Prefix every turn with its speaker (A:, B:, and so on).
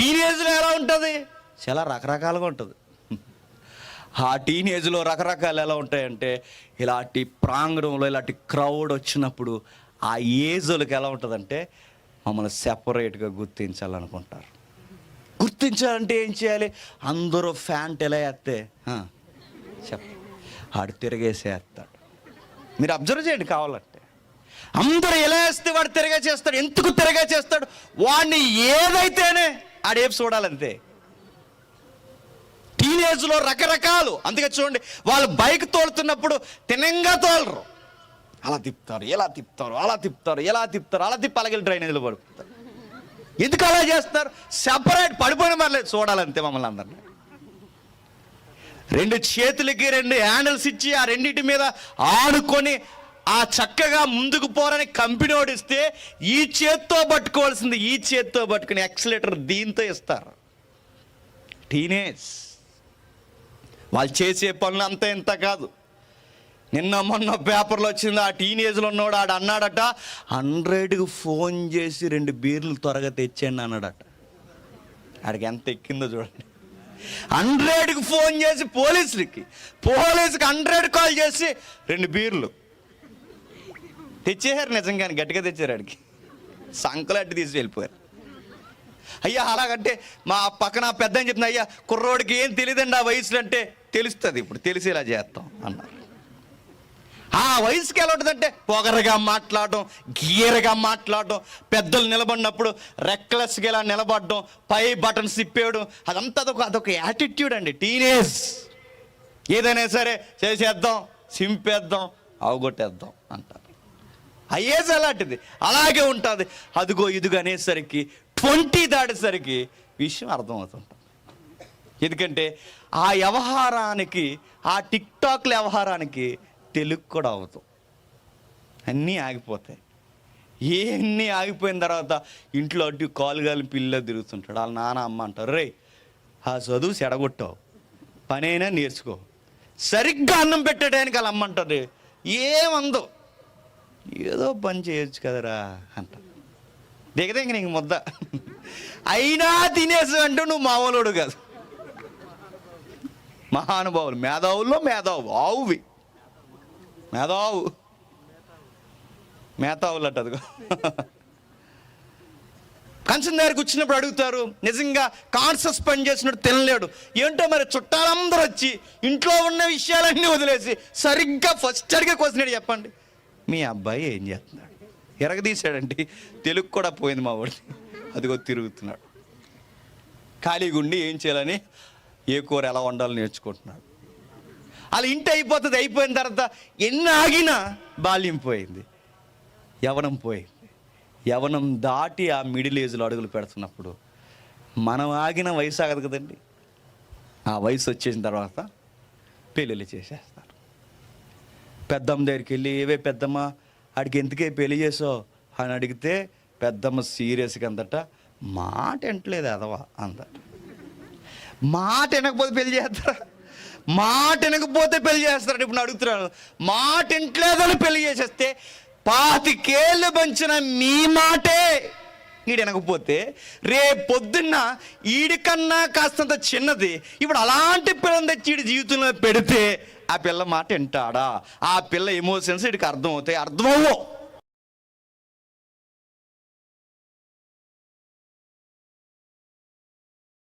A: టీనేజ్లో ఎలా ఉంటుంది? చాలా రకరకాలుగా ఉంటుంది. ఆ టీనేజ్లో రకరకాలు ఎలా ఉంటాయంటే ఇలాంటి ప్రాంగణంలో ఇలాంటి క్రౌడ్ వచ్చినప్పుడు ఆ ఏజ్లకి ఎలా ఉంటుందంటే మమ్మల్ని సెపరేట్గా గుర్తించాలనుకుంటారు. గుర్తించాలంటే ఏం చేయాలి? అందరూ ఫ్యాంట్ ఎలా వేస్తే చెప్ప ఆడు తిరిగేసేస్తాడు మీరు అబ్జర్వ్ చేయండి కావాలంటే. అందరూ ఎలా వేస్తే వాడు తిరగా చేస్తాడు? ఎందుకు తిరగా చేస్తాడు? వాడిని ఏదైతేనే ఆడేపు చూడాలంతే. టీనేజ్లో రకరకాలు. అందుకే చూడండి వాళ్ళు బైక్ తోలుతున్నప్పుడు తినంగా తోలరు. అలా తిప్పుతారు ఎలా తిప్పుతారు అలా తిప్పుతారు ఎలా తిప్పుతారు అలా తిప్పి అలాగే డ్రైనేజ్లో పడిపోతారు ఎందుకు అలా చేస్తారు సెపరేట్ పడిపోయిన మరలేదు చూడాలంతే మమ్మల్ని అందరినీ. రెండు చేతులకి రెండు హ్యాండిల్స్ ఇచ్చి ఆ రెండింటి మీద ఆడుకొని ఆ చక్కగా ముందుకు పోరని కంపెనీ ఓడిస్తే ఈ చేత్తో పట్టుకోవాల్సింది ఈ చేత్తో పట్టుకుని ఎక్సలేటర్ దీంతో ఇస్తారు. టీనేజ్ వాళ్ళు చేసే పనులు అంత ఇంత కాదు. నిన్న మొన్న పేపర్లో వచ్చింది ఆ టీనేజ్లో ఉన్నవాడు ఆడు అన్నాడట హండ్రెడ్కి ఫోన్ చేసి రెండు బీర్లు త్వరగా తెచ్చాను అన్నాడట. ఆడికి ఎంత ఎక్కిందో చూడండి. హండ్రెడ్కి ఫోన్ చేసి పోలీసులకి పోలీసుకి హండ్రెడ్ కాల్ చేసి రెండు బీర్లు. తెచ్చేశారు నిజంగానే గట్టిగా తెచ్చారు ఆడికి. సంకలడ్డు తీసి వెళ్ళిపోయారు. అయ్యా అలాగంటే మా పక్కన పెద్ద అని చెప్తుంది అయ్యా కుర్రోడికి ఏం తెలియదండి ఆ వయసులో అంటే? తెలుస్తుంది ఇప్పుడు తెలిసేలా చేస్తాం అన్నారు. ఆ వయసుకి ఎలా ఉంటుందంటే పొగరగా మాట్లాడడం గీరగా మాట్లాడడం పెద్దలు నిలబడినప్పుడు రెక్లెస్గా ఇలా నిలబడడం పై బటన్స్ తిప్పేయడం అదంతా అదొక అదొక యాటిట్యూడ్ అండి టీనేజ్ ఏదైనా సరే చేసేద్దాం సింపేద్దాం అవగొట్టేద్దాం అంటారు. ఐఏఎస్ అలాంటిది. అలాగే ఉంటుంది. అదిగో ఇదిగో అనేసరికి ట్వంటీ దాటేసరికి విషయం అర్థమవుతుంటుంది ఎందుకంటే ఆ వ్యవహారానికి ఆ టిక్ టాక్ల వ్యవహారానికి తెలుగు కూడా అవుతాం అన్నీ ఆగిపోతాయి. ఇవన్నీ ఆగిపోయిన తర్వాత ఇంట్లో అటు కాలుగాలి పిల్ల తిరుగుతుంటాడు వాళ్ళ నాన్న అమ్మ అంటారు రే ఆ చదువు సెడగొట్టావు పనైనా నేర్చుకో. సరిగ్గా అన్నం పెట్టడానికి వాళ్ళ అమ్మ అంటారు ఏమందో ఏదో పని చేయొచ్చు కదరా అంట. దిగదే ఇంక నీకు ముద్ద. అయినా తినేసి అంటూ నువ్వు మామూలుడు కాదు. మహానుభావులు మేధావుల్లో మేధావు ఆవువి. మేధావు. మేధావులు అంట అదిగో. కంచం దగ్గరికి వచ్చినప్పుడు అడుగుతారు నిజంగా కాన్సెస్ పని చేసినట్టు తినలేడు. ఏంటో మరి చుట్టాలందరూ వచ్చి ఇంట్లో ఉన్న విషయాలన్నీ వదిలేసి సరిగ్గా ఫస్ట్ అడిగే క్వశ్చన్ చెప్పండి. మీ అబ్బాయి ఏం చేస్తున్నాడు? ఎరగదీశాడండి తెలుగు కూడా పోయింది మా వాడిని అదిగో తిరుగుతున్నాడు. ఖాళీగా ఉండి ఏం చేయాలని ఏ కూర ఎలా వండాలో నేర్చుకుంటున్నాడు. అలా ఇంటి అయిపోతుంది అయిపోయిన తర్వాత ఎన్ని ఆగినా బాల్యం పోయింది. యవనం పోయింది. యవనం దాటి ఆ మిడిల్ ఏజ్లో అడుగులు పెడుతున్నప్పుడు మనం ఆగిన వయసు ఆగదు కదండి. ఆ వయసు వచ్చేసిన తర్వాత పెళ్ళిళ్ళు చేసేస్తాం. పెద్దమ్మ దగ్గరికి వెళ్ళి ఏవే పెద్దమ్మ ఆడికి ఎందుకే పెళ్ళి చేసావు? అని అడిగితే పెద్దమ్మ సీరియస్గా అందట మాట వినట్లేదు అదవా అందట. మాట వినకపోతే పెళ్ళి చేస్తారా? మాట వినకపోతే పెళ్ళి చేస్తారని ఇప్పుడు నేను అడుగుతున్నాను. మాట వింటలేదని పెళ్ళి చేసేస్తే పాతికేళ్ళు పంచిన మీ మాటే. ఈడు వినకపోతే రేపు పొద్దున్న ఈడికన్నా కాస్తంత చిన్నది. ఇప్పుడు అలాంటి పిల్లని తెచ్చి ఈడి జీవితంలో పెడితే ఆ పిల్ల మాట వింటాడా? ఆ పిల్ల ఎమోషన్స్ వీడికి అర్థం అవుతాయి అర్థమవ్వవు